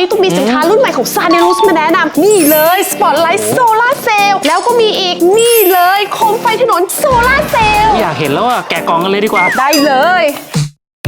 นี้ตุ้มมีสินค้ารุ่นใหม่ของซาเนลุสมาแนะนำนี่เลยสปอตไลท์โซลาเซลล์แล้วก็มีอีกนี่เลยโคมไฟถนนโซลาเซลล์อยากเห็นแล้วอะแกะกล่องกันเลยดีกว่า ได้เลย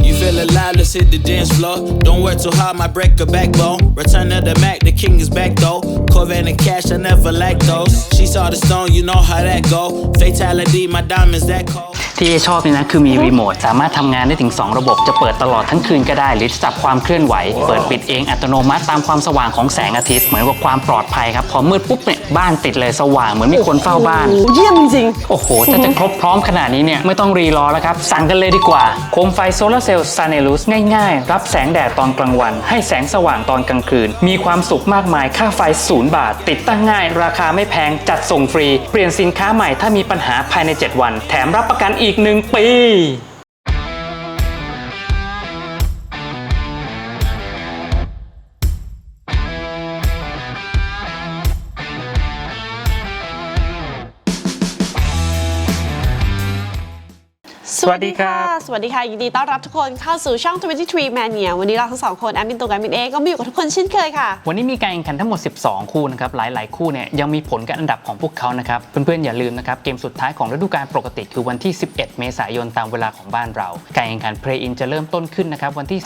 You feel alive, let's hit the dance floor. Don't work too hard, might break a backbone. Return of the Mac, the king is back though. Corvette and cash, I never lack those. She saw the stone, you know how that go. Fatality, my diamonds that cold. ที่ชอบนี่นะคือมีรีโมทสามารถทำงานได้ถึง 2 ระบบจะเปิดตลอดทั้งคืนก็ได้ หรือจับความเคลื่อนไหว เปิดปิดเองอัตโนมัติตามความสว่างของแสงอาทิตย์เหมือนกับความปลอดภัยครับพอมืดปุ๊บเนี่ยบ้านติดเลยสว่างเหมือนมีคนเฝ้าบ้านเยี่ยมจริง โอ้โห ถ้าจะครบพร้อมขนาดนี้เนี่ย ไม่ต้องรีรอแล้วครับ สั่งกันเลยดีกว่า โคมไฟโซลาร์เซลล์ซาเนลุสง่ายๆ รับแสงแดดตอนกลางวัน ให้แสงสว่างตอนกลางคืน มีความสุขมากมายค่าไฟศูนย์บาท ติดตั้งง่าย ราคาไม่แพงจัดส่งฟรี เปลี่ยนสินค้าใหม่ถ้ามีปัญหาภายใน 7 วัน แถมรับประกันอีกหนึ่งปี สวัสดีครับสวัสดีค่ะ ยินดีต้อนรับทุกคนเข้าสู่ช่อง 23 Mania วันนี้เราทั้งสองคนแอดมินตัวกันมินเองก็มาอยู่กับทุกคนเช่นเคยค่ะ วันนี้มีการแข่งขันทั้งหมด 12 คู่นะครับ หลาย ๆ คู่เนี่ยยังมีผลการอันดับของพวกเขานะครับ เพื่อน ๆ อย่าลืมนะครับ เกมสุดท้ายของฤดูกาลปกติคือวันที่ 11 เมษายนตามเวลาของบ้านเรา การแข่งขัน Play-in จะเริ่มต้นขึ้นนะครับวันที่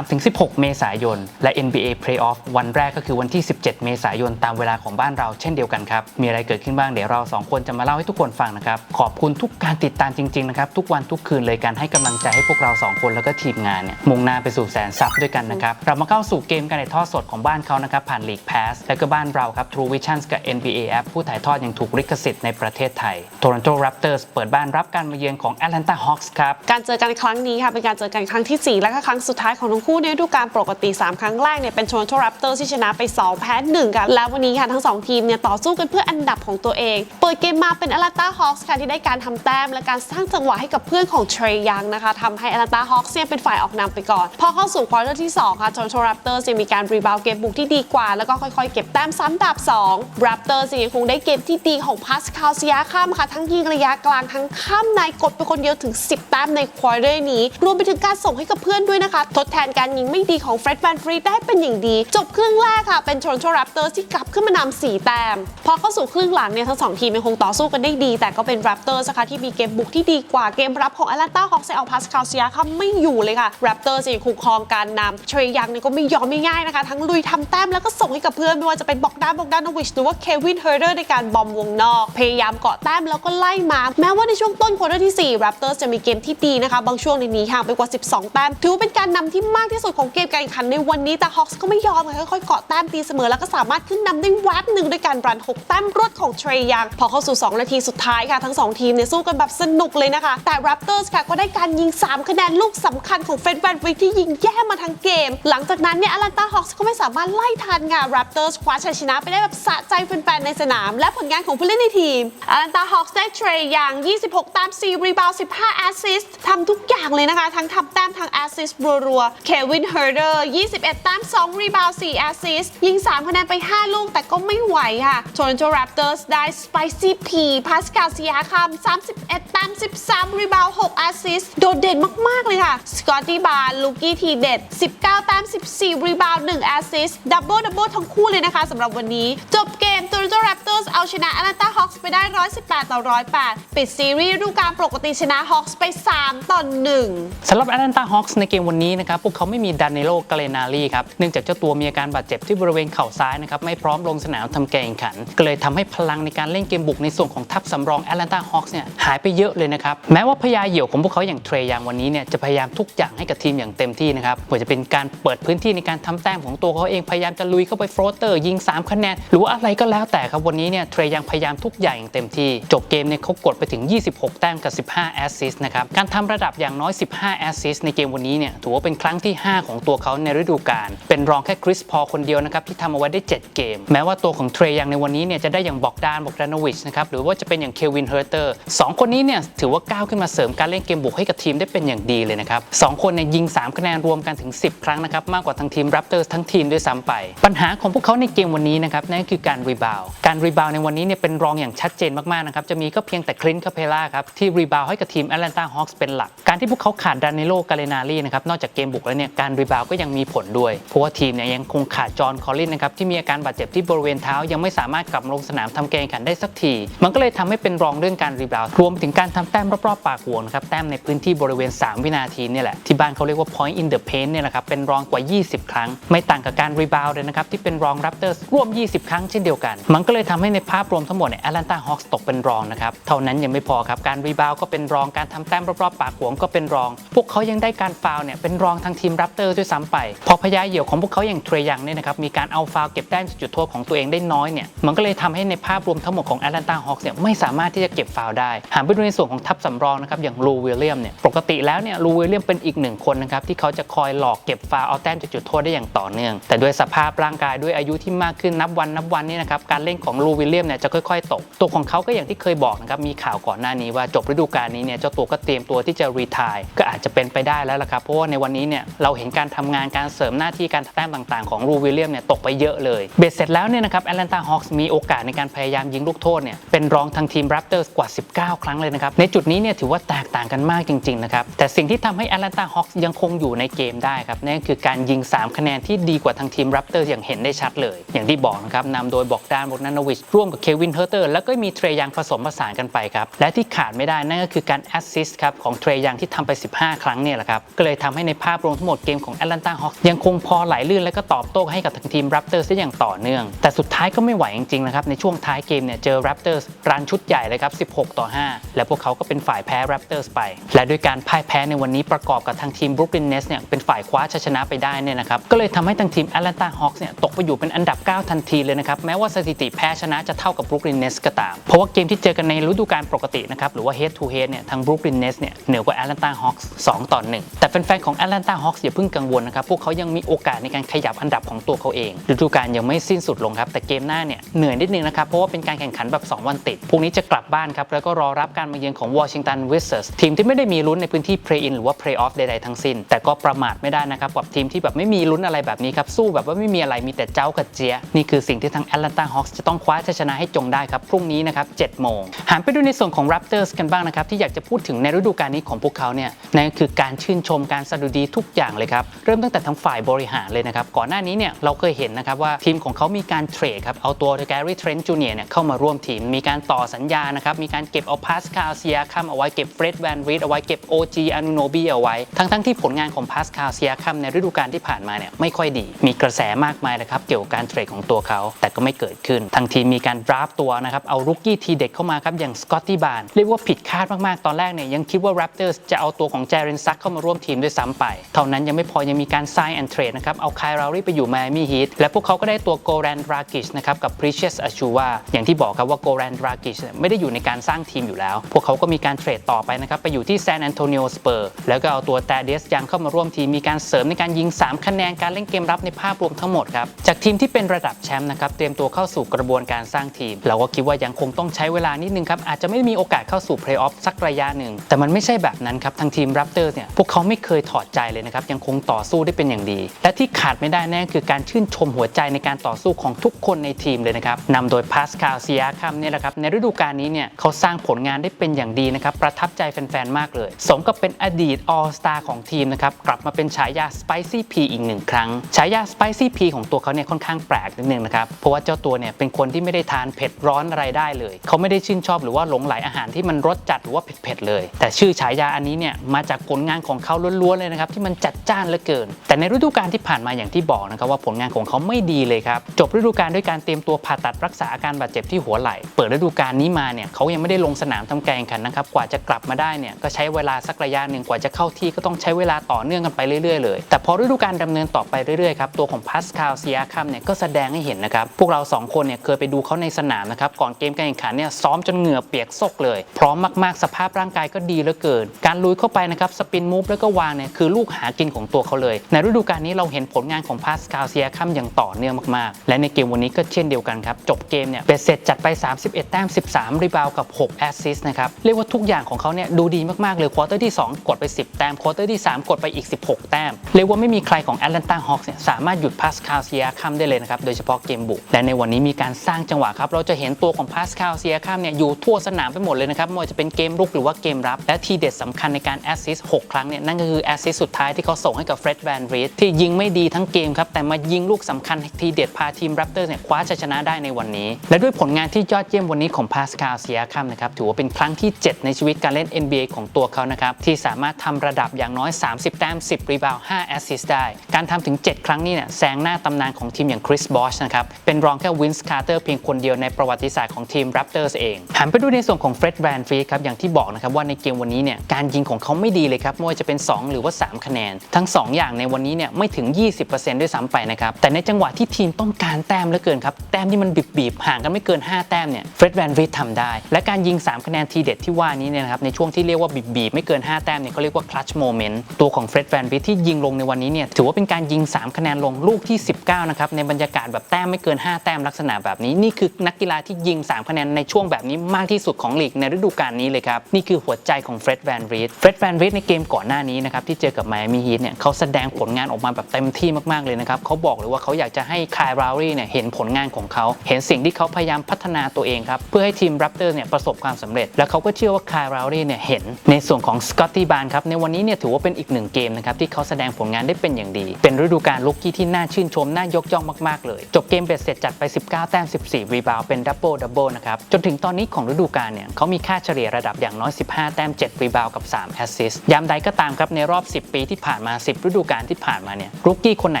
13-16 เมษายน และ NBA Playoff วันแรกก็คือวันที่ 17 เมษายนตามเวลาของบ้านเรา เช่นเดียวกันครับ มีอะไรเกิดขึ้นบ้างเดี๋ยวเราสองคนจะมาเล่าให้ทุกคนฟังนะครับ ขอบคุณทุกการติดตามจริง ๆ นะครับทุกวันทุกคืนืนเลยการให้กำลังใจให้พวกเราสองคนแล้วก็ทีมงานเนี่ยมุ่งหน้าไปสู่แสนซับด้วยกันนะครับ เรามาเข้าสู่เกมการถ่ายทอดสดของบ้านเขานะครับ ผ่าน League Pass และก็บ้านเราครับ True Vision กับ NBA App ผู้ถ่ายทอดอย่างถูกลิขสิทธิ์ในประเทศไทย Toronto Raptors เปิดบ้านรับการมาเยือนของ Atlanta Hawks ครับการเจอกันครั้งนี้ค่ะเป็นการเจอกันครั้งที่ 4 และก็ครั้งสุดท้ายของทั้งคู่ในฤดูกาลปกติ 3 ครั้งแรกเนี่ยเป็น Toronto Raptors ที่ชนะไป 2 แพ้1กันแล้ววันนี้ค่ะทั้ง 2 ทีมเนี่ยต่อสู้กันเพื่ออันดับของตัวเอง เปิดเกมมาเป็น Atlanta Hawks ค่ะที่ได้การทำแต้มและการสร้างจังหวะให้กับเพื่อนของเทรยังนะคะทำให้ Atlanta Hawks เนี่ยเป็นฝ่ายออกนำไปก่อน พอเข้าสู่ควอเตอร์ที่ 2 ค่ะ Toronto Raptors ยังมีการรีบาวเกมบุกที่ดีกว่า แล้วก็ค่อยๆ เก็บแต้มซ้ำดาบ2 Raptors ยังคงได้เกมที่ดีของพาสคาลซิยาข้ามค่ะทั้งยิงระยะกลางทั้งข้ามในกดไปคนเดียวถึง 10 แต้มในควอเตอร์นี้ รวมไปถึงการส่งให้กับเพื่อนด้วยนะคะ ทดแทนการยิงไม่ดีของเฟร็ดแวนฟรีได้เป็นอย่างดี จบครึ่งแรกค่ะเป็น Toronto Raptors ที่กลับขึ้นมานำ4แต้มพอเข้าสู่ครึ่งหลังเนี่ยทั้งสองทีมยังคงต่อสู้กันได้ดี แต่ก็เป็น Raptors นะคะที่มีเกมบุกที่ดีกว่าเกมรับของ Atlanta Hawks เอาพาสคาลซิยาข้าไม่อยู่เลยค่ะ Raptors ยังคงครองการนำเทรยังเนี่ยก็ไม่ยอมไม่ง่ายนะคะ ทั้งลุยทำแต้มแล้วก็ส่งให้กับเพื่อนไม่ว่าจะเป็นบอกด้านบอกด้านวิชหรือว่าเควินเฮอร์เดอร์ในการบอมวงนอก พยายามเกาะแต้มแล้วก็ไล่มา แม้ว่าในช่วงต้นควอเตอร์ที่4 Raptors จะมีเกมที่ดีนะคะ บางช่วงในนี้ห่างไปกว่า 12 แต้ม ถือว่าเป็นการนำที่มากที่สุดของเกมการแข่งขันในวันนี้แต่ Hawks ก็ไม่ยอมค่ะค่อยๆเกาะแต้มตีเสมอแล้วก็สามารถขึ้นนำได้แวบหนึ่งด้วยการรัน 6 แต้มรวดของเทรยังพอเข้าสู่ 2 นาทีสุดท้ายค่ะทั้ง 2 ทีมเนี่ยสู้กันแบบสนุกเลยนะคะแต่ Raptors ค่ะก็ได้การยิง 3 คะแนนลูกสำคัญของเฟรดแวนฟรีที่ยิงแย่มาทั้งเกม หลังจากนั้นเนี่ย Atlanta Hawks ก็ไม่สามารถไล่ทันค่ะ Raptors คว้าชัยชนะไปได้แบบสะใจแฟนๆในสนาม และผลงานของผู้เล่นในทีม Atlanta Hawks ได้เทรย์อย่าง 26ต้ม4 รีบาวด์15 แอสซิสต์ทำทุกอย่างเลยนะคะ ทั้งทำแต้มทั้งแอสซิสต์รัวๆ Kevin Herder 21ต้ม2 รีบาวด์4แอสซิสต์ยิง 3 คะแนนไป 5 ลูกแต่ก็ไม่ไหวค่ะ Toronto Raptors ได้ Spicy P Pascal Siakam 31ต้ม13 รีบาวด์6แอสซิสโดดเด่นมาก ๆ เลยค่ะ Scotty Barnes ลูกี้ทีเด็ด 19 แต้ม 14 รีบาวด์1แอสซิสต์ดับเบิลดับเบิลทั้งคู่เลยนะคะสำหรับวันนี้ จบเกม Toronto Raptors เอาชนะ Atlanta Hawks ไปได้ 118 ต่อ 108 ปิดซีรีส์ฤดูกาลปกติชนะ Hawks ไป 3 ต่อ 1สำหรับ Atlanta Hawks ในเกมวันนี้นะครับ พวกเขาไม่มีดานเนโลกาเลนารีครับ เนื่องจากเจ้าตัวมีอาการบาดเจ็บที่บริเวณเข่าซ้ายนะครับ ไม่พร้อมลงสนามทำการแข่งขัน ก็เลยทำให้พลังในการเล่นเกมบุกในส่วนของทัพสำรอง Atlanta Hawks เนี่ยหายไปเยอะเลยนะครับแม้ว่าพยาเหยี่ยวของพวกเขาอย่างเทรยังวันนี้เนี่ยจะพยายามทุกอย่างให้กับทีมอย่างเต็มที่นะครับไม่ว่าจะเป็นการเปิดพื้นที่ในการทำแต้มของตัวเขาเองพยายามจะลุยเข้าไปโฟลเตอร์ยิง 3 คะแนน หรือว่าอะไรก็แล้วแต่ครับวันนี้เนี่ยเทรยังพยายามทุกอย่างอย่างเต็มที่ จบเกมเนี่ยเขากดไปถึง 26 แต้มกับ 15 แอสซิสต์นะครับการทำระดับอย่างน้อย 15 แอสซิสต์ในเกมวันนี้เนี่ยถือว่าเป็นครั้งที่ 5 ของตัวเขาในฤดูกาลเป็นรองแค่คริสพอคนเดียวนะครับที่ทำเอาไว้ได้ 7 เกม แม้ว่าตัวของเทรยังในวันนี้เนี่ยจะได้อย่างบอกดานบอกดานวิชนะครับหรือว่าจะเป็นอย่างเควินเฮอร์เตอร์สองคนนี้เนี่ยถือว่าก้าวขึ้นมาเสริมการเล่นเกมบุกให้กับทีมได้เป็นอย่างดีเลยนะครับสองคนเนี่ยยิง 3 คะแนนรวมกันถึง 10 ครั้งนะครับมากกว่าทั้งทีม Raptors ทั้งทีมด้วยซ้ำไป ปัญหาของพวกเขาในเกมวันนี้นะครับนั่นคือการรีบาวการรีบาวในวันนี้เนี่ยเป็นรองอย่างชัดเจนมากๆนะครับจะมีก็เพียงแต่คลินคาเพล่าครับที่รีบาวให้กับทีมแอตแลนตาฮอคส์เป็นหลัก การที่พวกเขาขาดดานเนโลกาเลนารีนะครับนอกจากเกมบุกแล้วเนี่ยการรีบาวก็ยังมีผลด้วย เพราะว่าทีมเนี่ยยังคงขาดจอห์นคอลลินนะครับที่มีอาการบาดเจ็บที่บริเวณเท้ายังไม่สามารถกลับลงสนามทำเกมแข่งขันได้สักที มันก็เลยทำให้เป็นรองเรื่องการรีบาวรวมถึงการทำแต้มรอบๆปากห่วงนะครับแต้มในพื้นที่บริเวณ 3 วินาทีนี่แหละที่บ้านเขาเรียกว่า point in the paint เนี่ยแหละครับเป็นรองกว่า 20 ครั้ง ไม่ต่างกับการรีบาวเลยนะครับที่เป็นรอง Raptors ร่วม 20 ครั้งเช่นเดียวกัน มันก็เลยทำให้ในภาพรวมทั้งหมดเนี่ย Atlanta Hawks ตกเป็นรองนะครับเท่านั้นยังไม่พอครับการรีบาวก็เป็นรองการทำแต้มรอบๆปากหวงก็เป็นรอง พวกเขายังได้การฟาวเนี่ยเป็นรองทางทีม Raptors ด้วยซ้ำไป พอพยาเหยี่ยวของพวกเขาอย่างเทรยังเนี่ยนะครับมีการเอาฟาวเก็บแต้มจุดโทษของตัวเองได้น้อยเนี่ยมันก็เลยทำให้ในภาพรวมทั้งหมดของ Atlanta Hawks เนี่ยไม่สามารถที่จะเก็บฟาวได้ หากไปดูในส่วนของทัพสำรองนะครับอย่างลูวิลเลียมเนี่ยปกติแล้วเนี่ยลูวิลเลียมเป็นอีกหนึ่งคนนะครับที่เขาจะคอยหลอกเก็บฟาวเอาแต้มจากจุดโทษได้อย่างต่อเนื่อง แต่ด้วยสภาพร่างกายด้วยอายุที่มากขึ้นนับวันนับวันนี่นะครับการเล่นของลูวิลเลียมเนี่ยจะค่อยๆ ตก ตัวของเขาก็อย่างที่เคยบอกนะครับมีข่าวก่อนหน้านี้ว่าจบฤดูกาลนี้เนี่ยเจ้าตัวก็เตรียมตัวที่จะรีทายก็อาจจะเป็นไปได้แล้วล่ะครับเพราะว่าในวันนี้เนี่ยเราเห็นการทำงานการเสริมหน้าที่การแต้มต่างๆของลูวิลเลียมเนี่ยตกไปเยอะเลยเบ็ดเสร็จแล้วเนี่ยนะครับแอตแลนตาฮอคส์มีโอกาสในการพยายามยิงลูกโทษเนี่ยเป็นรองทางทีม Raptors กว่า 19 ครั้งเลยนะครับในจุดนี้เนี่ยถือว่าแตกต่างกันมากจริงๆนะครับแต่สิ่งที่ทำให้แอตแลนตาฮอคส์ยังคงอยู่ในเกมได้ครับนั่นก็คือการยิง 3 คะแนนที่ดีกว่าทางทีม Raptors อย่างเห็นได้ชัดเลย อย่างที่บอกนะครับนำโดยบอกดานบกนาโนวิช ร่วมกับเควินเฮอร์เตอร์แล้วก็มีเทรยังผสมผสานกันไปครับ และที่ขาดไม่ได้นั่นก็คือการแอสซิสต์ครับของเทรยังที่ทำไป 15 ครั้งเนี่ยแหละครับ ก็เลยทำให้ในภาพรวมทั้งหมดเกมของแอตแลนตาฮอคส์ยังคงพอไหลลื่นและก็ตอบโต้ให้กับทางทีม Raptors ได้อย่างต่อเนื่อง แต่สุดท้ายก็ไม่ไหวจริงๆนะครับในช่วงท้ายเกมเนี่ยเจอ Raptors รันชุดใหญ่เลยครับ16 ต่อ 5 และพวกเขาก็เป็นฝ่ายแพ้ Raptors ไป และด้วยการพ่ายแพ้ในวันนี้ประกอบกับทางทีม Brooklyn Nets เนี่ยเป็นฝ่ายคว้าชัยชนะไปได้เนี่ยนะครับก็เลยทำให้ทางทีม Atlanta Hawks เนี่ยตกไปอยู่เป็นอันดับ 9 ทันทีเลยนะครับแม้ว่าสถิติแพ้ชนะจะเท่ากับ Brooklyn Nets ก็ตาม เพราะว่าเกมที่เจอกันในฤดูกาลปกตินะครับหรือว่า head to head เนี่ยทาง Brooklyn Nets เนี่ยเหนือกว่า Atlanta Hawks 2ต่อ1แต่แฟนๆของ Atlanta Hawks อย่าเพิ่งกังวลนะครับพวกเขายังมีโอกาสในการขยับอันดับของตัวเขาเองฤดูกาลยังไม่สิ้นสุดลงครับแต่เกมหน้าเนี่ยเหนื่อยนิดนึงนะครับเพราะว่าเป็นการแข่งขันแบบ 2 วันติดพรุ่งนี้จะกลับบ้านครับแล้วก็รอรับการมาเยือนของ Washington Wizards ทีมที่ไม่ได้มีลุ้นในพื้นที่ play in หรือว่า play off ใดๆทั้งสิ้น แต่ก็ประมาทไม่ได้นะครับกับทีมที่แบบไม่มีลุ้นอะไรแบบนี้ครับสู้แบบว่าไม่มีอะไรมีแต่เจ้ากับเจียนี่คือสิ่งที่ทาง Atlanta Hawks จะต้องคว้าชัยชนะให้จงได้ครับพรุ่งนี้นะครับ7โมงหันไปดูในส่วนของ Raptors กันบ้างนะครับที่อยากจะพูดถึงในฤดูกาลนี้ของพวกเขาเนี่ยนั่นคือการชื่นชมการสะดุดีทุกอย่างเลยครับเริ่มตั้งแต่ทางฝ่ายบริหารเลยนะครับก่อนหน้านี้เนี่ยเราเคยเห็นนะครับว่าทีมของเขามีการเทรดครับเอาตัวแกรี่เทรนต์จูเนียร์เนี่ยเข้ามาร่วมทีมมีการต่อสัญญานะครับมีการเก็บเอาพาสคาเซียคัมเอาไว้เก็บเฟรดแวนรีดเอาไว้เก็บ OG อานูโนบีเอาไว้ ทั้งๆที่ผลงานของพาสคาลเซียคัมในฤดูกาลที่ผ่านมาเนี่ยไม่ค่อยดี มีกระแสมากมายนะครับเกี่ยวกับการเทรดของตัวเขา แต่ก็ไม่เกิดขึ้น ทางทีมมีการดราฟตัวนะครับเอารุกกี้ทีเด็กเข้ามาครับอย่างสกอตตี้บานเรียกว่าผิดคาดมากๆ ตอนแรกเนี่ยยังคิดว่า Raptors จะเอาตัวของเจเรนซักเข้ามาร่วมทีมด้วยซ้ำไป เท่านั้นยังไม่พอยังมีการไซน์แอนเทรดนะครับเอาคายรารี่ไปอยู่ Miami Heat และพวกเขาก็ได้ตัวโกแรนดรากิชนะครับกับ Precious Achua อย่างที่บอกครับว่าโกแรนดรากิชไม่ได้อยู่ในการสร้างทีมอยู่แล้ว พวกเขาก็มีการเทรดต่อไปนะครับไปอยู่ที่แซนแอนโทนิโอสเปอร์แล้วก็เอาตัวแตเดสยังเข้ามาร่วมทีมมีการเสริมในการยิง 3 คะแนนการเล่นเกมรับในภาพรวมทั้งหมดครับจากทีมที่เป็นระดับแชมป์นะครับเตรียมตัวเข้าสู่กระบวนการสร้างทีม เราก็คิดว่ายังคงต้องใช้เวลานิดนึงครับอาจจะไม่มีโอกาสเข้าสู่เพลย์ออฟสักระยะหนึ่งแต่มันไม่ใช่แบบนั้นครับทางทีม Raptors เนี่ยพวกเขาไม่เคยถอดใจเลยนะครับยังคงต่อสู้ได้เป็นอย่างดี และที่ขาดไม่ได้แน่คือการชื่นชมหัวใจในการต่อสู้ของทุกคนในทีมเลยนะครับนำโดยพาสคาลเซียคัมเนี่ยแหละครับในฤดูกาลนี้เนี่ยเขาสร้างผลงานได้เป็นอย่างดีนะครับประทับใจแฟนๆ มากเลย สมกับเป็นอดีตออลสตาของทีมนะครับ กลับมาเป็นฉายา Spicy P อีกหนึ่งครั้ง ฉายา Spicy P ของตัวเขาเนี่ยค่อนข้างแปลกนิดนึงนะครับ เพราะว่าเจ้าตัวเนี่ยเป็นคนที่ไม่ได้ทานเผ็ดร้อนอะไรได้เลย เขาไม่ได้ชื่นชอบหรือว่าหลงไหลอาหารที่มันรสจัดหรือว่าเผ็ดๆเลย แต่ชื่อฉายาอันนี้เนี่ยมาจากผลงานของเขาล้วนๆเลยนะครับที่มันจัดจ้านเหลือเกิน แต่ในฤดูกาลที่ผ่านมาอย่างที่บอกนะครับว่าผลงานของเขาไม่ดีเลยครับจบฤดูกาลด้วยการเตรียมตัวผ่าตัดรักษาอาการบาดเจ็บที่หัวไหล่ เปิดฤดูกาลนี้มาเนี่ยเขายังไม่ได้ลงสนามทำการแข่งขันนะครับกว่าจะกลับมาได้เนี่ยก็ใช้เวลาสักระยะหนึ่งกว่าจะเข้าที่ก็ต้องใช้เวลาต่อเนื่องกันไปเรื่อยๆเลย แต่พอฤดูกาลดำเนินต่อไปเรื่อยๆครับตัวของพาสคาลเซียคัมเนี่ยก็แสดงให้เห็นนะครับ พวกเราสองคนเนี่ยเคยไปดูเขาในสนามนะครับ ก่อนเกมการแข่งขันเนี่ยซ้อมจนเหงื่อเปียกซกเลย พร้อมมากๆ สภาพร่างกายก็ดีเหลือเกิน การลุยเข้าไปนะครับสปินมูฟแล้วก็วางเนี่ยคือลูกหากินของตัวเขาเลย ในฤดูกาลนี้เราเห็นผลงานของพาสคาลเซียคัมอย่างต่อเนื่องมากๆ และในเกมวันนี้ก็เช่นเดียวกันครับจบเกมเนี่ยเบ็ดเสร็จจัดไป 31 แต้ม 13 รีบาวกับ 6 แอสซิสต์นะครับเรียกว่าทุกอย่างของเขาเนี่ยดูดีมากๆเลยควอเตอร์ที่ 2 กดไป 10 แต้มควอเตอร์ที่ 3 กดไปอีก 16 แต้ม เรียกว่าไม่มีใครของ Atlanta Hawks เนี่ยสามารถหยุดพาสคาลเซียคัมได้เลยนะครับ โดยเฉพาะเกมบุก และในวันนี้มีการสร้างจังหวะครับ เราจะเห็นตัวของพาสคาลเซียข้ามเนี่ยอยู่ทั่วสนามไปหมดเลยนะครับไม่ว่าจะเป็นเกมรุกหรือว่าเกมรับ และทีเด็ดสำคัญในการแอสซิสต์6ครั้งเนี่ยนั่นก็คือแอสซิสต์สุดท้ายที่เขาส่งให้กับเฟร็ดแวนรีดที่ยิงไม่ดีทั้งเกมครับแต่มายิงลูกสำคัญทีเด็ดพาทีมแรปเตอร์เนี่ยคว้าชัยชนะได้ในวันนี้ และด้วยผลงานที่ยอดเยี่ยมวันนี้ของพาสคาลเซียข้ามนะครับถือว่าเป็นครั้งที่ 7 ในชีวิตการเล่น NBA ของตัวเขานะครับที่สามารถทำระดับอย่างน้อย 30 แต้ม 10 รีบาว5แอสซิสต์ได้ การทำถึง 7 ครั้งนี้เนี่ยแซงหน้าตำนานของทีมอย่างคริสบอชนะครับเป็นรองแค่วินส์คาร์เตอร์เพียงคนเดียวในประวัติศาสตร์ของทีมแรปเตอร์สเองหันไปดูในส่วนของเฟร็ดแวนฟรีครับอย่างที่บอกนะครับว่าในเกมวันนี้เนี่ยการยิงของเขาไม่ดีเลยครับไม่ว่าจะเป็น 2 หรือว่า 3 คะแนน ทั้ง 2 อย่างในวันนี้เนี่ยไม่ถึง 20%ด้วยซ้ำไปนะครับแต่ในจังหวะที่ทีมต้องการแต้มเหลือเกินครับแต้มที่มันบีบๆห่างกันไม่เกิน 5 แต้มเนี่ยเฟร็ดแวนฟรีทำได้ และการยิง 3 คะแนนทีเด็ดที่ว่านี้เนี่ยนะครับในช่วงที่เรียกว่าบีบๆไม่เกิน 5 แต้มเนี่ยเขาเรียกว่า clutch moment ตัวของเฟร็ดแวนฟรีที่ยิงลงในวันนี้เนี่ยถือว่าเป็นการยิง 3 คะแนนลงลูกที่ 19 นะครับ ในบรรยากาศแบบแต้มไม่เกิน 5 แต้มลักษณะแบบนี้ นี่คือนักกีฬาที่ยิง 3 คะแนนในช่วงแบบนี้มากที่สุดของลีกในฤดูกาลนี้เลยครับ นี่คือหัวใจของเฟร็ดแวนรีดเฟร็ดแวนรีดในเกมก่อนหน้านี้นะครับที่เจอกับไมอามี่ฮีทเนี่ยเขาแสดงผลงานออกมาแบบเต็มที่มากๆเลยนะครับเขาบอกเลยว่าเขาอยากจะให้คายรารีเนี่ยเห็นผลงานของเขาเห็นสิ่งที่เขาพยายามพัฒนาตัวเองครับเพื่อให้ทีมแรปเตอร์เนี่ยประสบความสำเร็จ และเขาก็เชื่อว่าคายรารีเนี่ยเห็น ในส่วนของสกอตตี้บานครับในวันนี้เนี่ยถือว่าเป็นอีกหนึ่งเกมนะครับที่เขาแสดงผลงานได้เป็นอย่างดี เป็นฤดูกาลลุกกี้ที่น่าชื่นชมน่ายกย่องมากๆเลย จบเกมเบ็ดเสร็จจัดไป 19 แต้ม 14 รีบาวด์เป็นดับเบิลดับเบิลนะครับจนถึงตอนนี้ของฤดูกาลเนี่ยเขามีค่าเฉลี่ยระดับอย่างน้อย 15 แต้ม 7 รีบาวกับ 3 แอสซิสต์ยามใดก็ตามครับในรอบ 10 ปีที่ผ่านมา 10 ฤดูกาลที่ผ่านมาเนี่ยรุกกี้คนไหน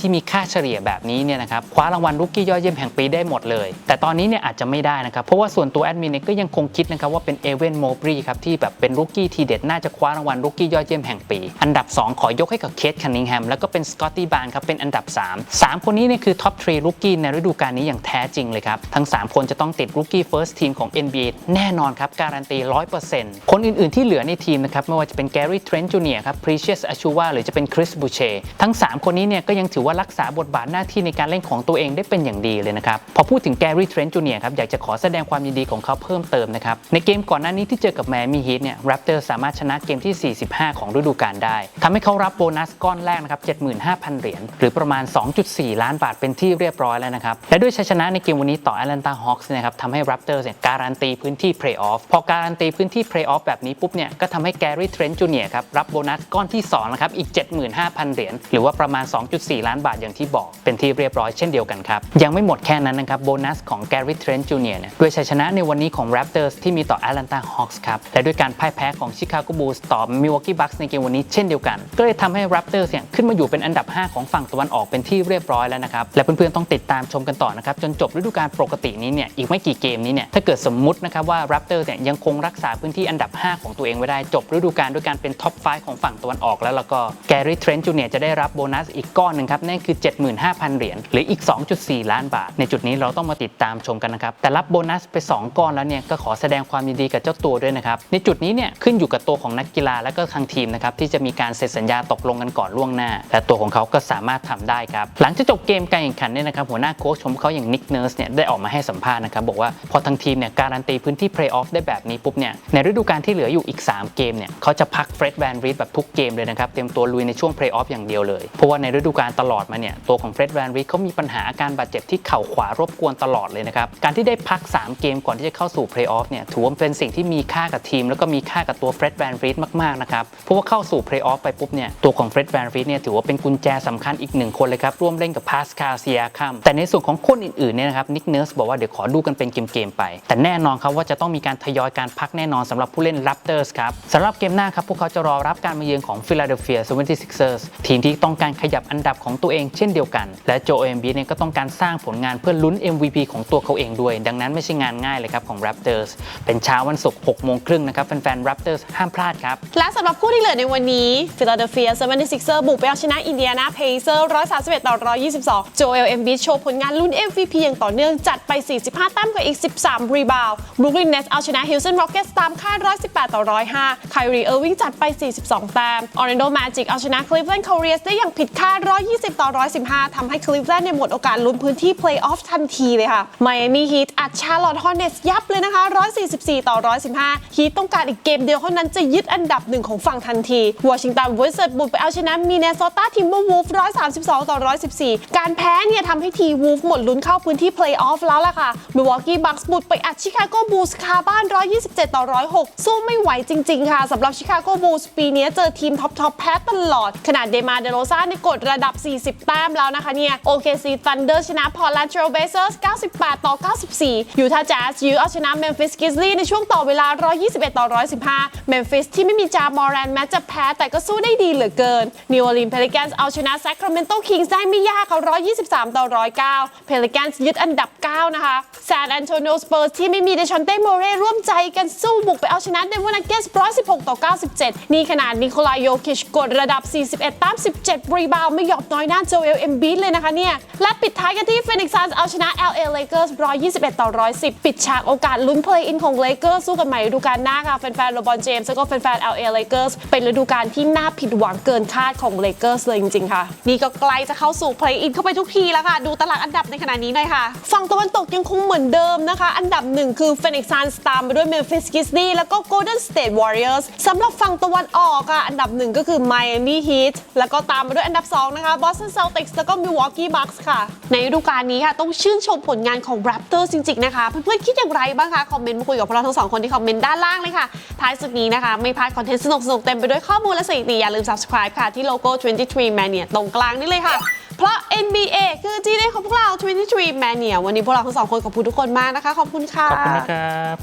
ที่มีค่าเฉลี่ยแบบนี้เนี่ยนะครับคว้ารางวัลรุกกี้ยอดเยี่ยมแห่งปีได้หมดเลย แต่ตอนนี้เนี่ยอาจจะไม่ได้นะครับเพราะว่าส่วนตัวแอดมินเนี่ยก็ยังคงคิดนะครับว่าเป็นเอเวนโมบรีครับที่แบบเป็นรุกกี้ทีเด็ดน่าจะคว้ารางวัลรุกกี้ยอดเยี่ยมแห่งปี อันดับ 2 ขอยกให้กับเคทคันนิงแฮมแล้วก็เป็นสกอตตี้บานครับเป็นอันดับ 3 3 คนนี้เนี่ยคือท็อปทรีรุกกี้ในฤดูกาลนี้อย่างแท้จริงเลยครับ ทั้ง 3 คนจะต้องติดรุกกี้เฟิร์สทีมของ NBA แน่นอนครับ การันตี 100%คนอื่น ๆ ที่เหลือในทีมนะครับไม่ว่าจะเป็นแกรี่เทรนต์จูเนียร์ครับพรีเชียสอาชูวาหรือจะเป็นคริสบูเช่ทั้ง 3 คนนี้เนี่ยก็ยังถือว่ารักษาบทบาทหน้าที่ในการเล่นของตัวเองได้เป็นอย่างดีเลยนะครับพอพูดถึงแกรี่เทรนต์จูเนียร์ครับอยากจะขอแสดงความยินดีของเขาเพิ่มเติมนะครับในเกมก่อนหน้านี้ที่เจอกับแมมี่ฮีทเนี่ยแรปเตอร์สามารถชนะเกมที่ 45 ของฤดูกาลได้ทำให้เขารับโบนัสก้อนแรกนะครับ 75,000 เหรียญ หรือประมาณ 2.4 ล้านบาทเป็นที่เรียบร้อยแล้วนะครับ และด้วยชัยชนะในเกมวันนี้ต่อ Atlanta Hawks นะครับทำให้ Raptors เนี่ยการันตีพื้นที่ Playoff พอการันตีพื้นที่ Playoff แบบนี้ปุ๊บเนี่ยก็ทำให้ Gary Trent Jr. ครับรับโบนัสก้อนที่2นะครับอีก 75,000 เหรียญหรือว่าประมาณ 2.4 ล้านบาทอย่างที่บอกเป็นที่เรียบร้อยเช่นเดียวกันครับยังไม่หมดแค่นั้นนะครับโบนัสของ Gary Trent Jr. เนี่ยด้วยชัยชนะในวันนี้ของ Raptors ที่มีต่อ Atlanta Hawks ครับและด้วยการพ่ายแพ้ของ Chicago Bulls ต่อ Milwaukee Bucks ในเกมวันนี้เช่นเดียวกัน ก็เลยทำให้ Raptors เนี่ยขึ้นมาอยู่เป็นอันดับ 5 ของฝั่งตะวันออกเป็นที่เรียบร้อยแล้วนะครับ และเพื่อนๆต้องติดตามชมกันต่อนะครับ จนจบฤดูกาลปกตินี้เนี่ยอีกไม่กี่เกมนี้เนี่ยถ้าเกิดสมมุตินะครับว่า Raptors เนี่ยยังคงรักษาพื้นที่อันดับ 5 ของตัวเองไว้ได้จบฤดูกาลด้วยการเป็นท็อป5ของฝั่งตะวันออกแล้วแล้วก็ Gary Trent Jr. จะได้รับโบนัสอีกก้อนหนึ่งครับนั่นคือ 75,000 เหรียญหรืออีก 2.4 ล้านบาท ในจุดนี้เราต้องมาติดตามชมกันนะครับแต่รับโบนัสไป 2 ก้อนแล้วเนี่ยก็ขอแสดงความยินดีกับเจ้าตัวด้วยนะครับในจุดนี้เนี่ยขึ้นอยู่กับตัวของนักกีฬาและก็ทางทีมนะครับที่จะมีการเซ็นสัญญาตกลงกันก่อนล่วงหน้าและตัวของเขาก็สามารถทำได้ครับ หลังจากจบเกมการแข่งขันเนี่ยนะครับหัวหน้าโค้ชของเขาอย่างนิกเนอร์สเนี่ยได้ออกมาให้สัมภาษณ์นะครับบอกว่าพอทางทีมเนี่ยการันตีพื้นที่เพลย์ออฟได้แบบนี้ปุ๊บเนี่ยในฤดูกาลที่เหลืออยู่อีก 3 เกมเนี่ยเขาจะพักเฟร็ดแวนรีดแบบทุกเกมเลยนะครับเตรียมตัวลุยในช่วงเพลย์ออฟอย่างเดียวเลยเพราะว่าในฤดูกาลตลอดมาเนี่ยตัวของเฟร็ดแวนรีดเขามีปัญหาอาการบาดเจ็บที่เข่าขวารบกวนตลอดเลยนะครับการที่ได้พัก 3 เกมก่อนที่จะเข้าสู่เพลย์ออฟเนี่ยถือว่าเป็นสิ่งที่มีค่ากับทีมแล้วก็มีค่ากับตัวเฟร็ดแวนรีดมากๆนะครับเพราะว่าเข้าสู่เพลย์ออฟไปปุ๊บเนี่ยตัวของเฟร็ดแวนรีดเนี่ยถือว่าเป็นกุญแจสำคัญอีกหนึ่งคนเลยครับร่วมเล่นกับพาสคาเซียคัมแต่ในส่วนของคนอื่นๆเนี่ยนะครับนิกเนอร์สบอกว่าเดี๋ยวขอดูกันเป็นเกมๆไป แต่แน่นอนครับว่าจะต้องมีการทยอยการพักแน่นอนสำหรับผู้เล่น Raptors ครับสำหรับเกมหน้าครับพวกเขาจะรอรับการมาเยือนของ Philadelphia 76ers ทีมที่ต้องการขยับอันดับของตัวเองเช่นเดียวกัน และโจเอ็มบีเนี่ยก็ต้องการสร้างผลงานเพื่อลุ้น MVP ของตัวเขาเองด้วย ดังนั้นไม่ใช่งานง่ายเลยครับของ Raptors เป็นเช้าวันศุกร์6โมงครึ่งนะครับแฟน Raptors ห้ามพลาดครับ และสำหรับคู่ที่เหลือในวันนี้ Philadelphia 76ers บุกไปเอาชนะ Indiana Pacers 131 ต่อ 122 Joel Embiid โชว์ผลงานลุ้น MVP อย่างต่อเนื่องจัดไป 45 แต้มกับอีก 13 รีบาวด์ Brooklyn Nets เอาชนะ Houston Rockets ตามคาด 118 ต่อ 105 Kyrie Irving จัดไป 42 แต้ม Orlando Magic เอาชนะ Cleveland Cavaliers ได้อย่างผิดคาด 120 ต่อ 115ทำให้ Cleveland เนี่ยหมดโอกาสลุ้นพื้นที่ Playoff ทันทีเลยค่ะ Miami Heat อัด Charlotte Hornets ยับเลยนะคะ 144 ต่อ 115 Heat ต้องการอีกเกมเดียวเท่านั้นจะยึดอันดับหนึ่งของฝั่งทันที Washington Wizards บุกไปเอาชนะ Minnesota Timberwolves 132 ต่อ 114 การแพ้เนี่ยทำให้ที Wolves หมดลุ้นเข้าพื้นที่เพลย์ออฟแล้วล่ะค่ะ Milwaukee Bucks บุกไปอัดชิคาโกบูลส์คาบ้าน 127 ต่อ 106 สู้ไม่ไหวจริง ๆ ค่ะสำหรับชิคาโกบูลส์ปีนี้เจอทีมท็อปทอปแพ้ตลอด ขนาดเดมาเดโรซ่าในกดระดับ 40 แต้มแล้วนะคะเนี่ย OKC Thunder ชนะ Portland Trail Blazers 98 ต่อ 94ยูทาห์แจ๊สยื้อเอาชนะ Memphis Grizzlies ในช่วงต่อเวลา 121 ต่อ115 Memphis ที่ไม่มีจามอรันแม้จะแพ้แต่ก็สู้ได้ดีเหลือเกิน New Orleans Pelicans เอาชนะ Sacramento Kings ได้ไม่ยากค่ะ123 ต่อ 109 Pelicans ยึดอันดับ 9 นะคะ San Antonio Spurs ที่ไม่มีเดชอนเต้โมเร่ร่วมใจกันสู้บุกไปเอาชนะ Denver Nuggets 116 ต่อ 97 นี่ขนาดนิโคลายโยคิชกดระดับ 41 ตาม 17 รีบาวไม่ยอมน้อยหน้าโจเอลเอ็มบีเลยนะคะเนี่ย และปิดท้ายกันที่ Phoenix Suns เอาชนะ LA Lakers 121 ต่อ 110 ปิดฉากโอกาสลุ้น play in ของ Lakers สู้กันใหม่ดูกาลหน้าค่ะแฟนๆ LeBron James แล้วก็แฟนๆ LA Lakers เป็นฤดูกาลที่น่าผิดหวังเกินคาดของ Lakers เลยจริงๆ ค่ะ นี่ก็ใกล้จะเข้าสู่ play in เข้าไปทุกทีแล้วค่ะ ดูตารางอันดับในขณะนี้หน่อยค่ะ ฝั่งตะวันตกยังคงเหมือนเดิมนะคะ อันดับหนึ่งคือ Phoenix Suns ตามไปด้วย Memphis Grizzlies แล้วก็ Golden State Warriors สำหรับฝั่งตะวันออกอะอันดับหนึ่งก็คือ Miami Heat แล้วก็ตามมาด้วยอันดับสองนะคะ Boston Celtics แล้วก็ Milwaukee Bucks ค่ะ ในฤดูกาลนี้ค่ะต้องชื่นชมผลงานของ Raptors จริงๆนะคะเพื่อนๆคิดอย่างไรบ้างคะคอมเมนต์มาคุยกับพวกเราทั้งสองคนที่คอมเมนต์ด้านล่างเลยค่ะท้ายสุดนี้นะคะ ไม่พลาดคอนเทนต์สนุกๆ เต็มไปด้วยข้อมูลและสถิติอย่าลืม subscribe ค่ะ ที่โลโก้ 23 Mania ตรงกลางนี่เลยค่ะ เพราะ NBA คือที่ได้ของพวกเรา 23 Mania วันนี้พวกเราทั้งสองคนขอบคุณทุกคนมากนะคะ ขอบคุณค่ะ ขอบคุณนะครับ